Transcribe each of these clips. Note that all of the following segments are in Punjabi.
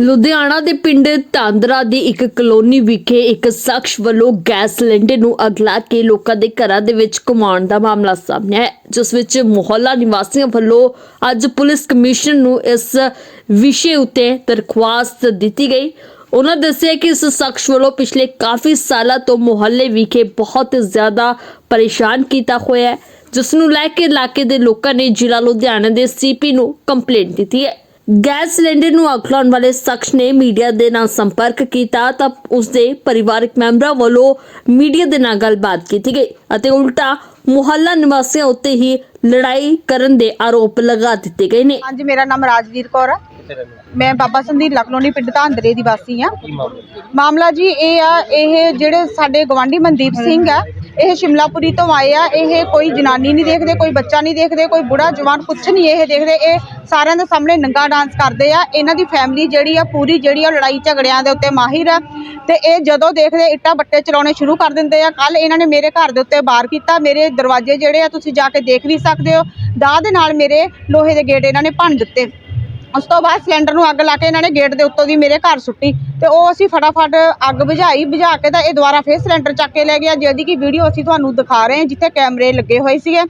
ਲੁਧਿਆਣਾ ਦੇ ਪਿੰਡ ਤਾਂਦਰਾ ਦੀ ਇੱਕ ਕਲੋਨੀ ਵਿਖੇ ਇੱਕ ਸ਼ਖਸ ਵੱਲੋਂ ਗੈਸ ਸਿਲੰਡਰ ਨੂੰ ਅਗਲਾ ਕੇ ਲੋਕਾਂ ਦੇ ਘਰਾਂ ਦੇ ਵਿੱਚ ਘੁਮਾਉਣ ਦਾ ਮਾਮਲਾ ਸਾਹਮਣੇ ਆਇਆ, ਜਿਸ ਵਿੱਚ ਮੁਹੱਲਾ ਨਿਵਾਸੀਆਂ ਵੱਲੋਂ ਅੱਜ ਪੁਲਿਸ ਕਮਿਸ਼ਨ ਨੂੰ ਇਸ ਵਿਸ਼ੇ ਉੱਤੇ ਦਰਖਾਸਤ ਦਿੱਤੀ ਗਈ। ਉਹਨਾਂ ਦੱਸਿਆ ਕਿ ਇਸ ਸ਼ਖਸ ਵੱਲੋਂ ਪਿਛਲੇ ਕਾਫੀ ਸਾਲਾਂ ਤੋਂ ਮੁਹੱਲੇ ਵਿਖੇ ਬਹੁਤ ਜ਼ਿਆਦਾ ਪਰੇਸ਼ਾਨ ਕੀਤਾ ਹੋਇਆ ਹੈ, ਜਿਸ ਨੂੰ ਲੈ ਕੇ ਇਲਾਕੇ ਦੇ ਲੋਕਾਂ ਨੇ ਜ਼ਿਲ੍ਹਾ ਲੁਧਿਆਣਾ ਦੇ ਸੀਪੀ ਨੂੰ ਕੰਪਲੇਂਟ ਦਿੱਤੀ ਹੈ। ਗੈਸ ਸਿਲੰਡਰ ਨੂੰ ਅੱਗ ਲਾਉਣ ਵਾਲੇ ਸ਼ਖਸ ਨੇ ਮੀਡੀਆ ਦੇ ਨਾਲ ਸੰਪਰਕ ਕੀਤਾ ਤਾਂ ਉਸ ਦੇ ਪਰਿਵਾਰਕ ਮੈਂਬਰਾਂ ਵੱਲੋਂ ਮੀਡੀਆ ਦੇ ਨਾਲ ਗੱਲਬਾਤ ਕੀਤੀ ਗਈ ਅਤੇ ਉਲਟਾ ਮੁਹੱਲਾ ਨਿਵਾਸੀਆਂ ਉੱਤੇ ਹੀ ਲੜਾਈ ਕਰਨ ਦੇ ਆਰੋਪ ਲਗਾ ਦਿੱਤੇ ਗਏ ਨੇ। ਹਾਂਜੀ, ਮੇਰਾ ਨਾਮ ਰਾਜਵੀਰ ਕੌਰ ਆ। ਮੈਂ ਬਾਬਾ ਸੰਦੀਪ ਲਖਨੌਣੀ, ਪਿੰਡ ਧਾਂਦਰੇ ਦੀ ਵਾਸੀ ਆ ਮਾਮਲਾ ਜੀ ਇਹ ਆ, ਇਹ ਜਿਹੜੇ ਸਾਡੇ ਗਵਾਂਢੀ ਮਨਦੀਪ ਸਿੰਘ ਆ, ਇਹ ਸ਼ਿਮਲਾਪੁਰੀ ਤੋਂ ਆਏ ਆ। ਇਹ ਕੋਈ ਜਨਾਨੀ ਨਹੀਂ ਦੇਖਦੇ, ਕੋਈ ਬੱਚਾ ਨਹੀਂ ਦੇਖਦੇ, ਕੋਈ ਬੁੜਾ, ਜਵਾਨ ਕੁਛ ਨਹੀਂ ਇਹ ਦੇਖਦੇ। ਇਹ ਸਾਰਿਆਂ ਦੇ ਸਾਹਮਣੇ ਨੰਗਾ ਡਾਂਸ ਕਰਦੇ ਆ। ਇਹਨਾਂ ਦੀ ਫੈਮਿਲੀ ਜਿਹੜੀ ਆ, ਪੂਰੀ ਜਿਹੜੀ ਆ ਲੜਾਈ ਝਗੜਿਆਂ ਦੇ ਉੱਤੇ ਮਾਹਿਰ ਆ। ਤੇ ਇਹ ਜਦੋਂ ਦੇਖਦੇ ਇੱਟਾਂ ਬੱਟੇ ਚਲਾਉਣੇ ਸ਼ੁਰੂ ਕਰ ਦਿੰਦੇ ਆ। ਕੱਲ ਇਹਨਾਂ ਨੇ ਮੇਰੇ ਘਰ ਦੇ ਉੱਤੇ ਬਾਰ ਕੀਤਾ। ਮੇਰੇ ਦਰਵਾਜ਼ੇ ਜਿਹੜੇ ਆ, ਤੁਸੀਂ ਜਾ ਕੇ ਦੇਖ ਵੀ ਸਕਦੇ ਹੋ। ਦਾਅ ਦੇ ਨਾਲ ਮੇਰੇ ਲੋਹੇ ਦੇ ਗੇਟ ਇਹਨਾਂ ਨੇ ਭੰਨ ਦਿੱਤੇ। ਉਸ ਤੋਂ ਬਾਅਦ ਸਿਲੰਡਰ ਨੂੰ ਅੱਗ ਲਾ ਕੇ ਇਹਨਾਂ ਨੇ ਗੇਟ ਦੇ ਉੱਤੋਂ ਦੀ ਮੇਰੇ ਘਰ ਸੁੱਟੀ ਤੇ ਉਹ ਅਸੀਂ ਫਟਾਫਟ ਅੱਗ ਬੁਝਾਈ ਬੁਝਾ ਕੇ ਤਾਂ ਇਹ ਦੁਬਾਰਾ ਫੇਰ ਸਿਲੰਡਰ ਚੱਕ ਕੇ ਲੈ ਗਿਆ। ਜਿਹਦੀ ਕਿ ਵੀਡੀਓ ਅਸੀਂ ਤੁਹਾਨੂੰ ਦਿਖਾ ਰਹੇ ਹਾਂ ਜਿੱਥੇ ਕੈਮਰੇ ਲੱਗੇ ਹੋਏ ਸੀਗੇ।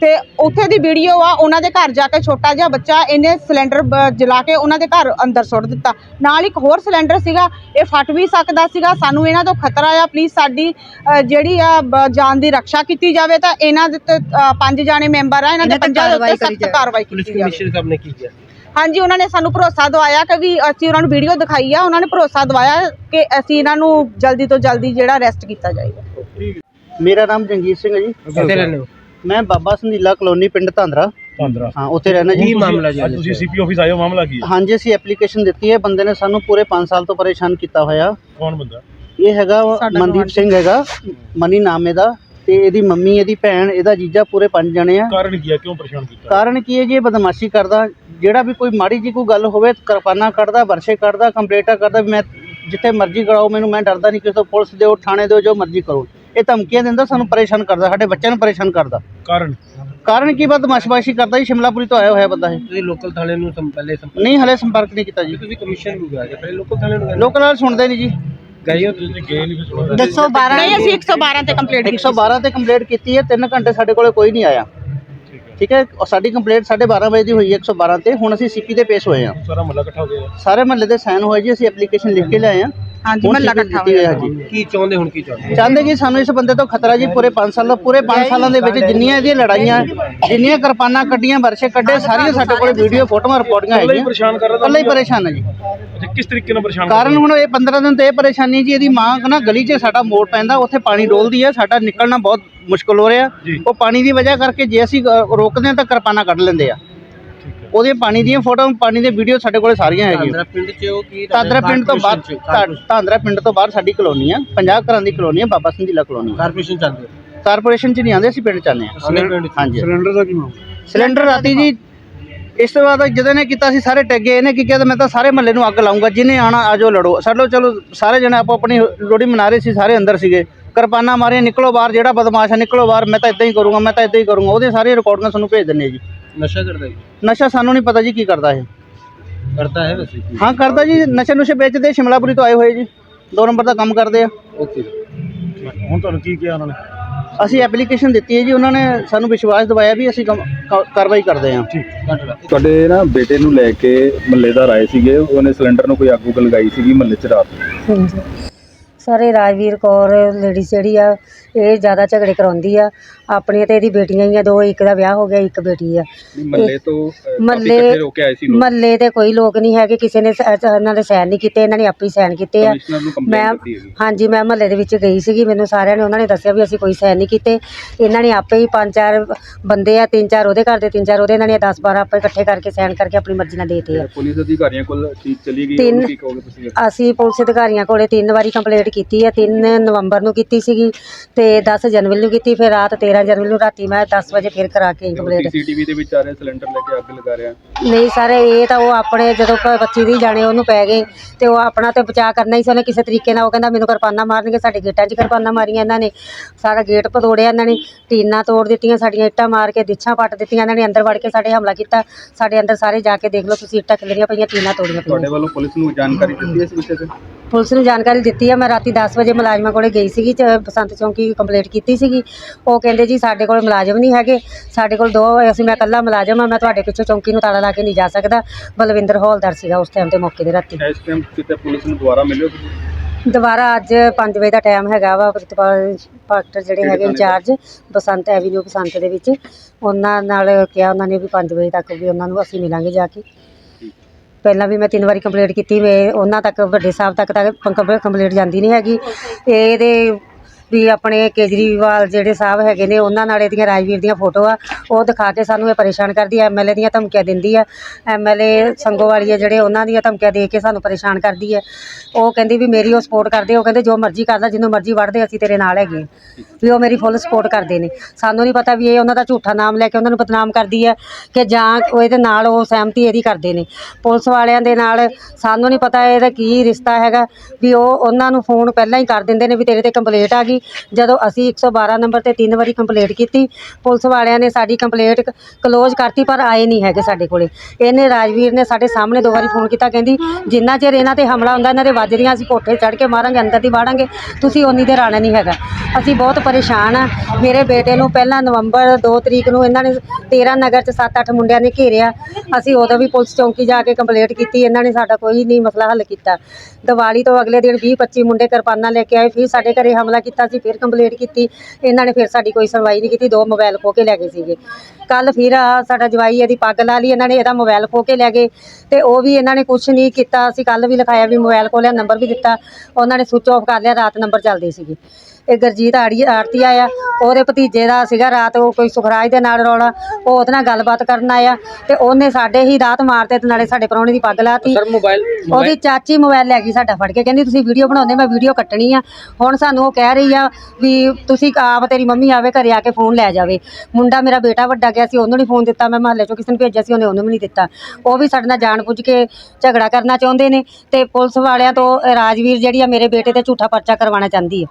ਤੇ ਉੱਥੇ ਦੀ ਵੀਡੀਓ ਆ ਉਹਨਾਂ ਦੇ ਘਰ ਜਾ ਕੇ ਛੋਟਾ ਜਿਹਾ ਬੱਚਾ ਇਹਨੇ ਸਿਲੰਡਰ ਬ- ਜਲਾ ਕੇ ਉਹਨਾਂ ਦੇ ਘਰ ਅੰਦਰ ਸੁੱਟ ਦਿੱਤਾ। ਨਾਲ ਇੱਕ ਹੋਰ ਸਿਲੰਡਰ ਸੀਗਾ ਇਹ ਫਟ ਵੀ ਸਕਦਾ ਸੀਗਾ। ਸਾਨੂੰ ਇਹਨਾਂ ਤੋਂ ਖਤਰਾ ਆ ਪਲੀਜ਼ ਸਾਡੀ ਜਿਹੜੀ ਆ ਬ- ਜਾਨ ਦੀ ਰੱਖਿਆ ਕੀਤੀ ਜਾਵੇ ਤਾਂ ਇਹਨਾਂ ਦੇ ਪੰਜ ਜਾਣੇ ਮੈਂਬਰ ਆ ਇਹਨਾਂ ਦੇ ਪੰਜਾਂ ਦੇ ਉੱਤੇ ਸਖਤ ਕਾਰਵਾਈ ਕੀਤੀ ਜਾਵੇ। ਕਮਿਸ਼ਨਰ ਸਾਹਿਬ ਨੇ ਕੀ ਕਿਹਾ? ਹਾਂਜੀ ਉਹਨਾਂ ਨੇ ਸਾਨੂੰ ਭਰੋਸਾ ਦਵਾਇਆ ਕਿ ਵੀ ਅਸੀਂ ਉਹਨਾਂ ਨੂੰ ਵੀਡੀਓ ਦਿਖਾਈ ਆ। ਉਹਨਾਂ ਨੇ ਭਰੋਸਾ ਦਵਾਇਆ ਕਿ ਅਸੀਂ ਇਹਨਾਂ ਨੂੰ ਜਲਦੀ ਤੋਂ ਜਲਦੀ ਜਿਹੜਾ ਅਰੈਸਟ ਕੀਤਾ ਜਾਏਗਾ। ਮੇਰਾ ਨਾਮ ਜੰਗੀਰ ਸਿੰਘ ਹੈ ਜੀ। ਕਿੱਥੇ ਰਹਿੰਦੇ ਹੋ? ਮੈਂ ਬਾਬਾ ਸੰਧੀਲਾ ਕਲੋਨੀ ਪਿੰਡ ਧਾਂਦਰਾ। ਹਾਂ ਉੱਥੇ ਰਹਿਣਾ ਕੀ ਜੀ ਮਾਮਲਾ ਜੀ ਅੱਜ? ਤੁਸੀਂ ਸੀਪੀ ਆਫਿਸ ਆਏ ਹੋ ਮਾਮਲਾ ਕੀ ਹੈ? ਹਾਂਜੀ ਅਸੀਂ ਐਪਲੀਕੇਸ਼ਨ ਦਿੱਤੀ ਹੈ। ਬੰਦੇ ਨੇ ਸਾਨੂੰ ਪੂਰੇ 5 ਸਾਲ ਤੋਂ ਪਰੇਸ਼ਾਨ ਕੀਤਾ ਹੋਇਆ। ਕੌਣ ਬੰਦਾ? ਇਹ ਹੈਗਾ ਮਨਦੀਪ। ਸਿੰਘ ਹੈਗਾ। ਮਨੀ ਨਾਮ ਇਹਦਾ। ਤੇ ਇਹਦੀ ਮੰਮੀ ਇਹਦੀ ਭੈਣ ਇਹਦਾ ਜੀਜਾ ਪੂਰੇ ਪੰਜ ਜਣੇ ਆ। ਕਾਰਨ ਕੀ ਹੈ? ਕਿਉਂ ਪਰੇਸ਼ਾਨ ਕੀਤਾ? ਕਾਰਨ ਕੀ ਹੈ ਜੀ? ਇਹ ਬਦਮਾਸ਼ੀ ਕਰਦਾ। ਜਿਹੜਾ ਵੀ ਕੋਈ ਮਾੜੀ ਜੀ ਕੋਈ ਗੱਲ ਹੋਵੇ ਕਿਰਪਾਨਾਂ ਕੱਢਦਾ ਵਰਸ਼ੇ ਕੱਢਦਾ ਕੰਪਲੇਂਟਾਂ ਕਰਦਾ ਵੀ ਮੈਂ ਜਿੱਥੇ ਮਰਜ਼ੀ ਕਰਾਓ ਮੈਨੂੰ ਮੈਂ ਡਰਦਾ ਨਹੀਂ ਕਿਸੇ ਤੋਂ ਪੁਲਿਸ ਦਿਓ ਥਾਣੇ ਦਿਓ ਜੋ ਮਰਜ਼ੀ ਕਰੋ। ਇਹ ਧਮਕੀਆਂ ਦਿੰਦਾ ਸਾਨੂੰ ਪਰੇਸ਼ਾਨ ਕਰਦਾ ਸਾਡੇ ਬੱਚਿਆਂ ਨੂੰ ਪਰੇਸ਼ਾਨ ਕਰਦਾ। ਕਾਰਨ? ਕਾਰਨ ਕੀ ਬਦਮਾਸ਼ਬਾਸ਼ੀ ਕਰਦਾ ਜੀ ਸ਼ਿਮਲਾਪੁਰੀ ਤੋਂ ਆਇਆ ਹੋਇਆ ਬੰਦਾ ਇਹ। ਤੁਸੀਂ ਲੋਕਲ ਥਾਣੇ ਨੂੰ ਸੰ- ਪਹਿਲੇ ਸੰਪਰਕ ਨਹੀਂ ਹਲੇ ਸੰਪਰਕ ਨਹੀਂ ਕੀਤਾ ਜੀ। ਤੁਸੀਂ ਕਮਿਸ਼ਨ ਨੂੰ ਗਿਆ ਪਹਿਲੇ ਲੋਕਲ ਥਾਣੇ ਨੂੰ ਗਏ ਲੋਕਲ ਵਾਲੇ ਸੁਣਦੇ ਨਹੀਂ ਜੀ। ਗਏ ਹੋ ਤੁਸੀਂ? ਗਏ ਨਹੀਂ ਦੱਸੋ 12 ਨਹੀਂ ਅਸੀਂ 112 ਤੇ ਕੰਪਲੀਟ 112 ਤੇ ਕੰਪਲੇਂਟ ਕੀਤੀ ਹੈ 3 ਘੰਟੇ ਸਾਡੇ ਕੋਲੇ ਕੋਈ ਨਹੀਂ ਆਇਆ। ਠੀਕ ਹੈ ਔਰ ਸਾਡੀ ਕੰਪਲੇਂਟ 12:30 ਵਜੇ ਦੀ ਹੋਈ ਹੈ 112 ਤੇ। ਹੁਣ ਅਸੀਂ ਸੀਪੀ ਤੇ ਪੇਸ਼ ਹੋਏ ਹਾਂ। ਸਾਰਾ ਮਹੱਲਾ ਇਕੱਠਾ ਹੋ ਗਿਆ। ਸਾਰੇ ਮਹੱਲੇ ਦੇ ਸਾਈਨ ਹੋਏ ਜੀ ਅਸੀਂ ਐਪਲੀਕੇਸ਼ਨ ਲਿਖ ਕੇ ਲਿਆਏ ਹਾਂ। ਹਾਂਜੀ ਮਹੱਲਾ ਇਕੱਠਾ ਦਿੱਤੀ ਹੋਈ ਹੈ ਜੀ। ਕੀ ਚਾਹੁੰਦੇ ਹੁਣ ਕੀ ਚਾਹੁੰਦੇ? ਚਾਹੁੰਦੇ ਕਿ ਸਾਨੂੰ ਇਸ ਬੰਦੇ ਤੋਂ ਖਤਰਾ ਜੀ ਪੂਰੇ 5 ਸਾਲਾਂ ਪੂਰੇ 5 ਸਾਲਾਂ ਦੇ ਵਿੱਚ ਜਿੰਨੀਆਂ ਇਹਦੀਆਂ ਲੜਾਈਆਂ ਜਿੰਨੀਆਂ ਕਿਰਪਾਨਾਂ ਕੱਢੀਆਂ ਵਰਸ਼ੇ ਕੱਢੇ ਸਾਰੀਆਂ ਸਾਡੇ ਕੋਲ ਵੀਡੀਓ ਫੋਟੋਆਂ ਹੀ ਹੈਗੀਆਂ। ਪਰੇਸ਼ਾਨ ਕਰ ਰਿਹਾ ਕੱਲਾ ਹੀ ਪਰੇਸ਼ਾਨ ਹੈ ਜੀ। ਅੱਛਾ ਕਿਸ ਤਰੀਕੇ ਨਾਲ ਪਰੇਸ਼ਾਨ ਕਰ ਕਾਰਨ ਹੁਣ ਇਹ 15 ਦਿਨ ਤੇ ਇਹ ਪਰੇਸ਼ਾਨੀ ਜੀ ਇਹਦੀ ਮਾਂ ਨਾ ਗਲੀ 'ਚ ਸਾਡਾ ਮੋੜ ਪੈਂਦਾ ਉੱਥੇ ਪਾਣੀ ਡੋਲਦੀ ਹੈ ਸਾਡਾ ਨਿਕਲਣਾ ਬਹੁਤ ਮੁਸ਼ਕਲ ਹੋ ਰਿਹਾ। ਉਹ ਪਾਣੀ ਦੀ ਵਜ੍ਹਾ ਕਰਕੇ ਜੇ ਅਸੀਂ ਅ, ਰੋਕਦੇ ਹਾਂ ਤਾਂ ਕਿਰਪਾਨਾਂ ਕੱਢ ਲੈਂਦੇ ਆ। ਉਹਦੇ ਪਾਣੀ ਦੀਆਂ ਫੋਟੋ ਪਾਣੀ ਦੇ ਵੀਡੀਓ ਸਾਡੇ ਕੋਲੇ ਸਾਰੀਆਂ ਹੈਗੀਆਂ। ਤਾਂਦਰਾ ਪਿੰਡ ਚ ਉਹ ਕੀ ਤਾਂਦਰਾ ਪਿੰਡ ਤੋਂ ਬਾਹਰ ਤਾਂਦਰਾ ਪਿੰਡ ਤੋਂ ਬਾਹਰ ਸਾਡੀ ਕਲੋਨੀ ਆ। 50 ਘਰਾਂ ਦੀ ਕਲੋਨੀ ਆ ਬਾਬਾ ਸੰਧੀਲਾ ਕਲੋਨੀ ਕਾਰਪੋਰੇਸ਼ਨ ਚਾਹੁੰਦੇ ਹੋ ਕਾਰਪੋਰੇਸ਼ਨ 'ਚ ਨਹੀਂ ਆਉਂਦੇ ਅਸੀਂ ਪਿੰਡ 'ਚ ਆਉਂਦੇ ਹਾਂ ਆਪਣੇ ਪਿੰਡ ਚ ਹਾਂਜੀ। ਸਿਲੰਡਰ ਦਾ ਕੀ ਮਾਮਲਾ? ਸਿਲੰਡਰ ਰਾਤੀ ਜੀ ਇਸ ਤੋਂ ਬਾਅਦ ਜਦੋਂ ਨੇ ਕੀਤਾ ਸੀ ਸਾਰੇ ਟੱਗੇ ਇਹਨੇ ਕੀ ਕਿਹਾ ਮੈਂ ਤਾਂ ਸਾਰੇ ਮਹੱਲੇ ਨੂੰ ਅੱਗ ਲਾਉਂਗਾ ਜਿਹਨੇ ਆਣਾ ਆਜੋ ਲੜੋ। ਸਾਡੋ ਚਲੋ ਸਾਰੇ ਜਣੇ ਆਪੋ ਆਪਣੀ ਲੋੜੀ ਮਨਾ ਰਹੇ ਸੀ ਸਾਰੇ ਅੰਦਰ ਸੀਗੇ। ਕਿਰਪਾਨਾਂ ਮਾਰੀਆਂ ਨਿਕਲੋ ਬਾਹਰ ਜਿਹੜਾ ਬਦਮਾਸ਼ ਹੈ ਨਿਕਲੋ ਬਾਹਰ ਮੈਂ ਤਾਂ ਇਦਾਂ ਹੀ ਕਰੂੰਗਾ ਮੈਂ ਤਾਂ ਇਦਾਂ ਹੀ ਕਰੂੰਗਾ। ਉਹਦੇ ਸਾਰੀਆਂ ਰਿਕਾਰਡਿੰਗਾਂ ਤੁਹਾਨੂੰ ਭੇਜ ਦਿੰਨੇ ਜੀ। ਨਸ਼ਾ ਕਰਦਾ ਹੈ ਨਸ਼ਾ ਸਾਨੂੰ ਨਹੀਂ ਪਤਾ ਜੀ ਕੀ ਕਰਦਾ ਇਹ। ਕਰਦਾ ਹੈ ਵੈਸੇ ਹਾਂ ਕਰਦਾ ਜੀ ਨਸ਼ੇ ਨੁਸ਼ੇ ਵੇਚਦੇ ਸ਼ਿਮਲਾਪੁਰੀ ਤੋਂ ਆਏ ਹੋਏ ਜੀ। ਦੋ ਨੰਬਰ ਦਾ ਕੰਮ ਕਰਦੇ ਆ। ਓਕੇ। ਹੁਣ ਤੁਹਾਨੂੰ ਕੀ ਕਿਹਾ ਉਹਨਾਂ ਨੇ? ਅਸੀਂ ਐਪਲੀਕੇਸ਼ਨ ਦਿੱਤੀ ਹੈ ਜੀ ਉਹਨਾਂ ਨੇ ਸਾਨੂੰ ਵਿਸ਼ਵਾਸ ਦਿਵਾਇਆ ਵੀ ਅਸੀਂ ਕੰਮ- ਕਾ- ਕਾਰਵਾਈ ਕਰਦੇ ਹਾਂ। ਤੁਹਾਡੇ ਨਾ ਬੇਟੇ ਨੂੰ ਲੈ ਕੇ ਮਹੱਲੇਦਾਰ ਆਏ ਸੀਗੇ ਉਹਨੇ ਸਿਲੰਡਰ ਨੂੰ ਕੋਈ ਅੱਗ ਉੱਗ ਲਗਾਈ ਸੀਗੀ ਮਹੱਲੇ 'ਚ ਰਾਤ ਹਾਂਜੀ। ਸਾਰੇ ਰਾਜਵੀਰ ਕੌਰ ਲੇਡੀਜ਼ ਜਿਹੜੀ ਆ ਇਹ ਜ਼ਿਆਦਾ ਝਗੜੇ ਕਰਾਉਂਦੀ ਆ। ਆਪਣੀਆਂ ਤੇ ਇਹਦੀ ਬੇਟੀਆਂ ਹੀ ਆ ਦੋ ਇੱਕ ਦਾ ਵਿਆਹ ਹੋ ਗਿਆ ਇੱਕ ਬੇਟੀ ਆ। ਮਹੱਲੇ ਤੋਂ ਅਹ, ਕਾਫੀ ਮਹੱਲੇ- ਇਕੱਠੇ ਹੋ ਕੇ ਆਏ ਸੀ ਲੋਕ। ਮਹੱਲੇ ਤੇ ਕੋਈ ਲੋਕ ਨਹੀਂ ਹੈਗੇ ਕਿਸੇ ਨੇ ਸ- ਇਹਨਾਂ ਦੇ ਸਾਈਨ ਨਹੀਂ ਕੀਤੇ ਇਹਨਾਂ ਨੇ ਆਪੇ ਹੀ ਸਾਈਨ ਕੀਤੇ ਆ। ਕਮਿਸ਼ਨਰ ਨੂੰ ਮੈਂ ਕੰਪਲੇਂਟ ਦਿੱਤੀ ਹੈਗੀ ਹਾਂਜੀ ਮੈਂ ਮਹੱਲੇ ਦੇ ਵਿੱਚ ਗਈ ਸੀਗੀ ਮੈਨੂੰ ਸਾਰਿਆਂ ਨੇ ਉਹਨਾਂ ਨੇ ਦੱਸਿਆ ਵੀ ਅਸੀਂ ਕੋਈ ਸਾਈਨ ਨਹੀਂ ਕੀਤੇ। ਇਹਨਾਂ ਨੇ ਆਪੇ ਹੀ ਪੰਜ ਚਾਰ ਬੰਦੇ ਆ ਤਿੰਨ ਚਾਰ ਉਹਦੇ ਘਰ ਦੇ ਤਿੰਨ ਚਾਰ ਉਹਦੇ ਇਹਨਾਂ ਨੇ 10 12 ਆਪੇ ਇਕੱਠੇ ਕਰਕੇ ਸਾਈਨ ਕਰਕੇ ਆਪਣੀ ਮਰਜ਼ੀ ਨਾਲ ਦੇਤੇ ਆ। ਪੁਲਿਸ ਅਧਿਕਾਰੀਆਂ ਕੋਲ ਚੀਜ਼ ਚਲੀ ਗਈ ਤਿੰਨ- ਉਹਨੂੰ ਕੀ ਕਹੋਗੇ ਤੁਸੀਂ? ਅਸੀਂ ਪੁਲਿਸ ਅਧਿਕਾਰੀਆਂ ਕੋਲੇ ਤਿੰਨ ਵਾਰੀ ਕੰਪਲੇਂਟ ਕੀਤੀ ਹੈ 3 ਨਵੰਬਰ ਨੂੰ ਕੀਤੀ ਸੀਗੀ। ਤੇ 10 ਜਨਵਰੀ ਨੂੰ ਕੀਤੀ ਫਿਰ ਰਾਤ 13 ਜਨਵਰੀ ਨੂੰ ਰਾਤੀ ਮੈਂ 10 ਵਜੇ ਫਿਰ ਕਰਾ ਕੇ ਕੰਪਲੀਟ। ਸੀਸੀਟੀਵੀ ਦੇ ਵਿੱਚ ਆ ਰਿਹਾ ਸਿਲੰਡਰ ਲੈ ਕੇ ਅੱਗ ਲਗਾ ਰਿਹਾ। ਨਹੀਂ ਸਰ ਇਹ ਤਾਂ ਉਹ ਆਪਣੇ ਜਦੋਂ ਪ- ਬੱਚੀ ਦੀ ਜਾਣੇ ਉਹਨੂੰ ਪੈ ਗਏ ਤੇ ਉਹ ਆਪਣਾ ਤੇ ਬਚਾਅ ਕਰਨਾ ਹੀ ਸੀ ਉਹਨੇ ਕਿਸੇ ਤਰੀਕੇ ਨਾਲ ਉਹ ਕਹਿੰਦਾ ਮੈਨੂੰ ਕਿਰਪਾਨਾਂ ਮਾਰਨਗੇ ਸਾਡੇ ਗੇਟਾਂ 'ਚ ਕਿਰਪਾਨਾਂ ਮਾਰੀਆਂ ਇਹਨਾਂ ਨੇ। ਸਾਡਾ ਗੇਟ ਪਤੋੜਿਆ ਇਹਨਾਂ ਨੇ ਟੀਨਾਂ ਤੋੜ ਦਿੱਤੀਆਂ ਸਾਡੀਆਂ ਇੱਟਾਂ ਮਾਰ ਕੇ ਦਿੱਛਾਂ ਪੱਟ ਦਿੱਤੀਆਂ ਇਹਨਾਂ ਨੇ ਅੰਦਰ ਵੜ ਕੇ ਸਾਡੇ ਹਮਲਾ ਕੀਤਾ। ਸਾਡੇ ਅੰਦਰ ਸਾਰੇ ਜਾ ਕੇ ਦੇਖ ਲਓ ਤੁਸੀਂ ਇੱਟਾਂ ਖਿਲਰੀਆਂ ਪਈਆਂ ਟੀਨਾਂ ਤੋੜੀਆਂ ਤੁਹਾਡੇ ਪਈਆਂ ਵੱਲੋਂ ਪੁਲਿਸ ਨੂੰ ਜਾਣਕਾਰੀ ਦਿੱਤੀ ਇਸ ਵਿਸ਼ੇ ਤੇ? ਪੁਲਿਸ ਨੂੰ ਜਾਣਕਾਰੀ ਦਿੱਤੀ ਆ। ਮੈਂ ਰਾਤੀ 10 ਵਜੇ ਮੁਲਾਜ਼ਮਾਂ ਕੋਲੇ ਗਈ ਸੀਗੀ ਚ- ਬਸੰਤ ਚੌਂਕੀ ਕੰਪਲੀਟ ਕੀਤੀ ਸੀਗੀ। ਉਹ ਕਹਿੰਦੇ ਜੀ ਸਾਡੇ ਕੋਲ ਮੁਲਾਜ਼ਮ ਨਹੀਂ ਹੈਗੇ। ਸਾਡੇ ਕੋਲ ਦੋ ਅਸੀਂ ਮੈਂ ਇਕੱਲਾ ਮੁਲਾਜ਼ਮ ਆ ਮੈਂ ਤੁਹਾਡੇ ਪਿੱਛੇ ਚੌਂਕੀ ਨੂੰ ਤਾਲਾ ਲਾ ਕੇ ਨਹੀਂ ਜਾ ਸਕਦਾ। ਬਲਵਿੰਦਰ ਹੌਲਦਾਰ ਸੀਗਾ ਉਸ ਟਾਈਮ ਤੇ ਮੌਕੇ ਦੇ ਰਾਤੀ। ਇਸ ਟਾਈਮ ਕਿਤੇ ਪੁਲਿਸ ਨੂੰ ਦੁਬਾਰਾ ਮਿਲਿਓ? ਦੁਬਾਰਾ ਅੱਜ 5 ਵਜੇ ਦਾ ਟਾਈਮ ਹੈਗਾ ਵਾ ਪ੍ਰਿਤਪਾਲ ਪਾਕਟਰ ਜਿਹੜੇ ਹੈਗੇ ਇੰਚਾਰਜ ਬਸੰਤ ਐਵੀਨਿਊ ਬਸੰਤ ਦੇ ਵਿੱਚ। ਉਹਨਾਂ ਨਾਲ ਕਿਹਾ ਉਹਨਾਂ ਨੇ ਵੀ 5 ਵਜੇ ਤੱਕ ਵੀ ਉਹਨਾਂ ਨੂੰ ਅਸੀਂ ਮਿਲਾਂਗੇ ਜਾ ਕੇ। ਪਹਿਲਾਂ ਵੀ ਮੈਂ ਤਿੰਨ ਵਾਰੀ ਕੰਪਲੇਂਟ ਕੀਤੀ ਵੇ ਉਹਨਾਂ ਤੱਕ, ਵੱਡੇ ਸਾਹਿਬ ਤੱਕ ਤੱਕ ਕੰਪਲੀਟ ਜਾਂਦੀ ਨਹੀਂ ਹੈਗੀ। ਇਹਦੇ ਵੀ ਆਪਣੇ ਕੇਜਰੀਵਾਲ ਜਿਹੜੇ ਸਾਹਿਬ ਹੈਗੇ ਨੇ, ਉਹਨਾਂ ਨਾਲ ਇਹਦੀਆਂ ਰਾਜਵੀਰ ਦੀਆਂ ਫੋਟੋਆਂ, ਉਹ ਦਿਖਾ ਕੇ ਸਾਨੂੰ ਇਹ ਪਰੇਸ਼ਾਨ ਕਰਦੀ ਹੈ। ਐਮਐਲਏ ਦੀਆਂ ਧਮਕੀਆਂ ਦਿੰਦੀ ਹੈ। ਐਮਐਲਏ ਸੰਗੋਵਾਲੀਆ ਜਿਹੜੇ ਉਹਨਾਂ ਦੀਆਂ ਧਮਕੀਆਂ ਦੇ ਕੇ ਸਾਨੂੰ ਪਰੇਸ਼ਾਨ ਕਰਦੀ ਹੈ। ਉਹ ਕਹਿੰਦੀ ਵੀ ਮੇਰੀ ਉਹ ਸਪੋਰਟ ਕਰਦੇ, ਉਹ ਕਹਿੰਦੇ ਜੋ ਮਰਜ਼ੀ ਕਰਦਾ ਜਿਹਨੂੰ ਮਰਜ਼ੀ ਵੜਦੇ ਅਸੀਂ ਤੇਰੇ ਨਾਲ ਹੈਗੇ ਵੀ ਉਹ ਮੇਰੀ ਫੁੱਲ ਸਪੋਰਟ ਕਰਦੇ ਨੇ। ਸਾਨੂੰ ਨਹੀਂ ਪਤਾ ਵੀ ਇਹ ਉਹਨਾਂ ਦਾ ਝੂਠਾ ਨਾਮ ਲੈ ਕੇ ਉਹਨਾਂ ਨੂੰ ਬਦਨਾਮ ਕਰਦੀ ਹੈ ਕਿ ਜਾਂ ਉਹ ਇਹਦੇ ਨਾਲ ਉਹ ਸਹਿਮਤੀ ਇਹਦੀ ਕਰਦੇ ਨੇ। ਪੁਲਿਸ ਵਾਲਿਆਂ ਦੇ ਨਾਲ ਸਾਨੂੰ ਨਹੀਂ ਪਤਾ ਇਹਦਾ ਕੀ ਰਿਸ਼ਤਾ ਹੈਗਾ। ਵੀ ਉਹ ਉਹਨਾਂ ਨੂੰ ਫੋਨ ਪਹਿਲਾਂ ਹੀ ਕਰ ਦਿੰਦੇ ਨੇ ਵੀ ਤੇਰੇ ਤੇ ਕੰਪਲੇਂਟ ਆ ਗਈ। ਜਦੋਂ ਅਸੀਂ 112 ਨੰਬਰ ਤੇ ਤਿੰਨ ਵਾਰੀ ਕੰਪਲੇਂਟ ਕੀਤੀ, ਪੁਲਿਸ ਵਾਲਿਆਂ ਨੇ ਸਾਡੀ ਕੰਪਲੇਂਟ ਕਲੋਜ਼ ਕਰਤੀ, ਪਰ ਆਏ ਨਹੀਂ ਹੈਗੇ ਸਾਡੇ ਕੋਲੇ। ਇਹਨੇ ਰਾਜਵੀਰ ਨੇ ਸਾਡੇ ਸਾਹਮਣੇ ਦੋ ਵਾਰੀ ਫੋਨ ਕੀਤਾ, ਕਹਿੰਦੀ, ਜਿੰਨਾ ਚਿਰ ਇਹਨਾਂ ਤੇ ਹਮਲਾ ਹੁੰਦਾ, ਇਹਨਾਂ ਦੇ ਵੱਜਦੀਆਂ ਅਸੀਂ ਕੋਠੇ ਚੜ੍ਹ ਕੇ ਮਾਰਾਂਗੇ, ਅੰਦਰ ਦੀ ਵਾੜਾਂਗੇ। ਤੁਸੀਂ ਉਨੀ ਦੇਰ ਆਣਾ ਨਹੀਂ ਹੈਗਾ। ਅਸੀਂ ਬਹੁਤ ਪਰੇਸ਼ਾਨ ਆ। ਮੇਰੇ ਬੇਟੇ ਨੂੰ ਪਹਿਲਾਂ ਨਵੰਬਰ 2 ਤਰੀਕ ਨੂੰ ਇਹਨਾਂ ਨੇ 13 ਨਗਰ ਚ 7-8 ਮੁੰਡਿਆਂ ਨੇ ਘੇਰਿਆ। ਅਸੀਂ ਉਦੋਂ ਵੀ ਪੁਲਿਸ ਚੌਂਕੀ ਜਾ ਕੇ ਕੰਪਲੇਂਟ ਕੀਤੀ, ਇਹਨਾਂ ਨੇ ਸਾਡਾ ਕੋਈ ਨਹੀਂ ਮਸਲਾ ਹੱਲ ਕੀਤਾ। ਦੀਵਾਲੀ ਤੋਂ ਅਗਲੇ ਦਿਨ 20-25 ਮੁੰਡੇ ਕਿਰਪਾਨਾਂ ਲੈ ਕੇ ਆਏ, ਫਿਰ ਸਾਡੇ ਘਰੇ ਹਮਲਾ ਕੀਤਾ ਸੀ, ਫਿਰ ਕੰਪਲੇਂਟ ਕੀਤੀ। ਇਹਨਾਂ ਨੇ ਫਿਰ ਸਾਡੀ ਕੋਈ ਸੁਣਵਾਈ ਨਹੀਂ ਕੀਤੀ, ਦੋ ਮੋਬਾਈਲ ਖੋ ਕੇ ਲੈ ਗਏ ਸੀਗੇ। ਕੱਲ ਫਿਰ ਆਹ ਸਾਡਾ ਜਵਾਈ ਇਹਦੀ ਪੱਗ ਲਾ ਲਈ, ਇਹਨਾਂ ਨੇ ਇਹਦਾ ਮੋਬਾਈਲ ਖੋ ਕੇ ਲੈ ਗਏ। ਤੇ ਉਹ ਵੀ ਇਹਨਾਂ ਨੇ ਕੁਝ ਨਹੀਂ ਕੀਤਾ, ਅਸੀਂ ਕੱਲ ਵੀ ਲਿਖਾਇਆ ਵੀ ਮੋਬਾਈਲ ਖੋਲਿਆ ਨੰਬਰ ਵੀ ਦਿੱਤਾ। ਉਹਨਾਂ ਨੇ ਸੁੱਚ ਆਫ ਕਰ ਲਿਆ, ਰਾਤ ਨੰਬਰ ਚੱਲਦੇ ਸੀਗੇ। ਇਹ ਗੁਰਜੀਤ ਆੜੀ ਆੜਤੀ ਆਇਆ ਉਹਦੇ ਭਤੀਜੇ ਦਾ ਸੀਗਾ ਰਾਤ ਉਹ ਕੋਈ ਸੁਖਰਾਜ ਦੇ ਨਾਲ ਰੌਲਾ ਉਹ ਉਹਦੇ ਨਾਲ ਗੱਲਬਾਤ ਕਰਨ ਆਇਆ ਤੇ ਉਹਨੇ ਸਾਡੇ ਹੀ ਦਾਤ ਮਾਰਤੇ ਤੇ ਨਾਲੇ ਸਾਡੇ ਪ੍ਰਾਹੁਣੇ ਦੀ ਪੱਗ ਲਾਤੀ। ਸਰ ਮੋਬਾਈਲ ਉਹਦੀ ਚਾਚੀ ਮੋਬਾਈਲ ਲੈ ਗਈ ਸਾਡਾ ਫੜ ਕੇ ਕਹਿੰਦੀ ਤੁਸੀਂ ਵੀਡੀਓ ਬਣਾਉਂਦੇ ਮੈਂ ਵੀਡੀਓ ਕੱਟਣੀ ਆ। ਹੁਣ ਸਾਨੂੰ ਉਹ ਕਹਿ ਰਹੀ ਆ ਵੀ ਤੁਸੀਂ ਆਪ ਤੇਰੀ ਮੰਮੀ ਆਵੇ ਘਰੇ ਆ ਕੇ ਫੋਨ ਲੈ ਜਾਵੇ। ਮੁੰਡਾ ਮੇਰਾ ਬੇਟਾ ਵੱਡਾ ਗਿਆ ਸੀ ਉਹਨੂੰ ਨਹੀਂ ਫੋਨ ਦਿੱਤਾ ਮੈਂ ਮਹੱਲੇ ਚੋਂ ਕਿਸੇ ਨੂੰ ਭੇਜਿਆ ਸੀ ਉਹਨੇ ਉਹਨੂੰ ਵੀ ਨਹੀਂ ਦਿੱਤਾ। ਉਹ ਵੀ ਸਾਡੇ ਨਾਲ ਜਾਣ ਬੁੱਝ ਕੇ ਝਗੜਾ ਕਰਨਾ ਚਾਹੁੰਦੇ ਨੇ ਤੇ ਪੁਲਿਸ ਵਾਲਿਆਂ ਤੋਂ ਰਾਜਵੀਰ ਜਿਹੜੀ ਆ ਮੇਰੇ ਬੇਟੇ ਤੇ ਝੂਠਾ ਪਰਚਾ ਕਰਵਾਉਣਾ ਚਾਹੁੰਦੀ ਆ।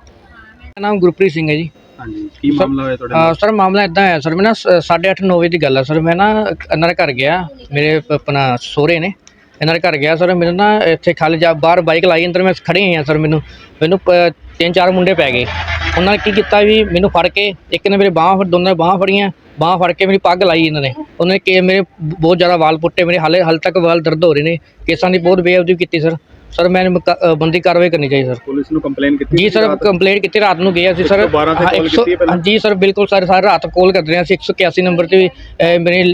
ਮੇਰਾ ਨਾਮ ਗੁਰਪ੍ਰੀਤ ਸਿੰਘ ਹੈ ਜੀ। ਹਾਂਜੀ ਕੀ ਮਾਮਲਾ ਹੋਇਆ ਤੁਹਾਡੇ ਨਾਲ? ਸਰ ਮਾਮਲਾ ਇਦਾਂ ਹੈ ਸਰ ਮੈਂ ਨਾ 8:30 9 ਵਜੇ ਦੀ ਗੱਲ ਹੈ ਸਰ ਮੈਂ ਨਾ ਇਹਨਾਂ ਦੇ ਘਰ ਗਿਆ ਮੇਰੇ ਆਪਣਾ ਸਹੁਰੇ ਨੇ ਇਹਨਾਂ ਦੇ ਘਰ ਗਿਆ ਸਰ ਮੈਨੂੰ ਨਾ ਇੱਥੇ ਖਾਲੀ ਜਾ ਬਾਹਰ ਬਾਈਕ ਲਾਈ ਅੰਦਰ ਮੈਂ ਖੜੇ ਆ ਸਰ ਮੈਨੂੰ ਮੈਨੂੰ ਤਿੰਨ ਚਾਰ ਮੁੰਡੇ ਪੈ ਗਏ। ਉਹਨਾਂ ਨੇ ਕੀ ਕੀਤਾ ਵੀ ਮੈਨੂੰ ਫੜ ਕੇ ਇੱਕ ਨੇ ਮੇਰੇ ਬਾਹਾਂ ਫੜ ਦੋਨਾਂ ਬਾਹਾਂ ਫੜੀਆਂ ਬਾਹਾਂ ਫੜ ਕੇ ਮੇਰੀ ਪੱਗ ਲਾਈ ਇਹਨਾਂ ਨੇ। ਉਹਨਾਂ ਕਿ ਮੇਰੇ ਬਹੁਤ ਜ਼ਿਆਦਾ ਵਾਲ ਪੁੱਟੇ ਮੇਰੇ ਹਾਲੇ ਹਾਲ ਤੱਕ ਵਾਲ ਦਰਦ ਹੋ ਰਹੇ ਨੇ ਕੇਸਾਂ ਦੀ ਬਹੁਤ ਬੇਅਦਬੀ ਕੀਤੀ ਸਰ। ਸਰ ਅ, ਬੰਦੀ ਕਾਰਵਾਈ ਕਰਨੀ ਚਾਹੀਦੀ ਸਰ। ਪੁਲਿਸ ਨੂੰ ਕੰਪਲੇਨ ਕੀਤੀ ਜੀ ਸੀ ਸਰ? ਕੰਪਲੇਂਟ ਕੀਤੀ ਰਾਤ ਨੂੰ ਗਏ ਅਸੀਂ ਸਰ। 112 ਤੇ ਹਾਂ, call 100 ਕੀਤੀ ਹੈ ਪਹਿਲਾਂ? ਜੀ ਸਰ ਬਿਲਕੁਲ ਸਰ ਸਾਰੀ ਰਾਤ ਕਾਲ ਕਰਦੇ ਰਹੇ ਅਸੀਂ। 181 ਨੰਬਰ ਤੇ ਵੀ ਮੇਰੀ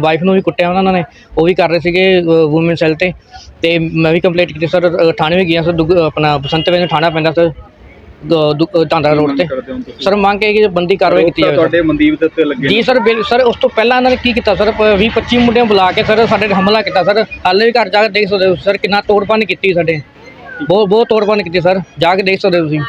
ਵਾਈਫ ਨੂੰ ਵੀ ਕੁੱਟਿਆ ਉਹਨਾਂ ਨੇ ਉਹ ਵੀ ਕਰ ਰਹੇ ਸੀਗੇ ਵੂਮਨ ਸੈੱਲ ਤੇ। ਤੇ ਮੈਂ ਵੀ ਕੰਪਲੇਂਟ ਕੀਤੀ ਸਰ ਥਾਣੇ ਵੀ ਗਿਆ ਸਰ ਆਪਣਾ ਬਸੰਤ ਵੇਲੇ ਥਾਣਾ ਪੈਂਦਾ ਸਰ। ਢਾਂਡਾ ਰੋਡ ਤੇ? ਸਰ ਮੰਗ ਕੇ ਕਿ ਬੰਦੀ ਕਾਰਵਾਈ ਕੀਤੀ ਜਾਵੇ। ਤੁਹਾਡੇ ਮਨਦੀਪ ਦੇ ਉੱਤੇ ਲੱਗੇ ਜੀ ਸਰ ਬਿਲ ਸਰ ਉਸ ਤੋਂ ਪਹਿਲਾਂ ਇਹਨਾਂ ਨੇ ਕੀ ਕੀਤਾ ਸਰ? 20 25 ਮੁੰਡਿਆਂ ਬੁਲਾ ਕੇ ਸਰ ਸਾਡੇ ਹਮਲਾ ਕੀਤਾ ਸਰ। ਹਾਲੇ ਵੀ ਘਰ ਜਾ ਕੇ ਦੇਖ ਸਕਦੇ ਹੋ ਸਰ ਕਿੰਨਾ ਤੋੜਪਾਨ ਕੀਤੀ ਸਾਡੇ। ਬਹੁਤ ਬਹੁਤ ਤੋੜਪਾਨ ਕੀਤੀ ਸਰ। ਜਾ ਕੇ ਦੇਖ ਸਕਦੇ ਹੋ ਤੁਸੀਂ।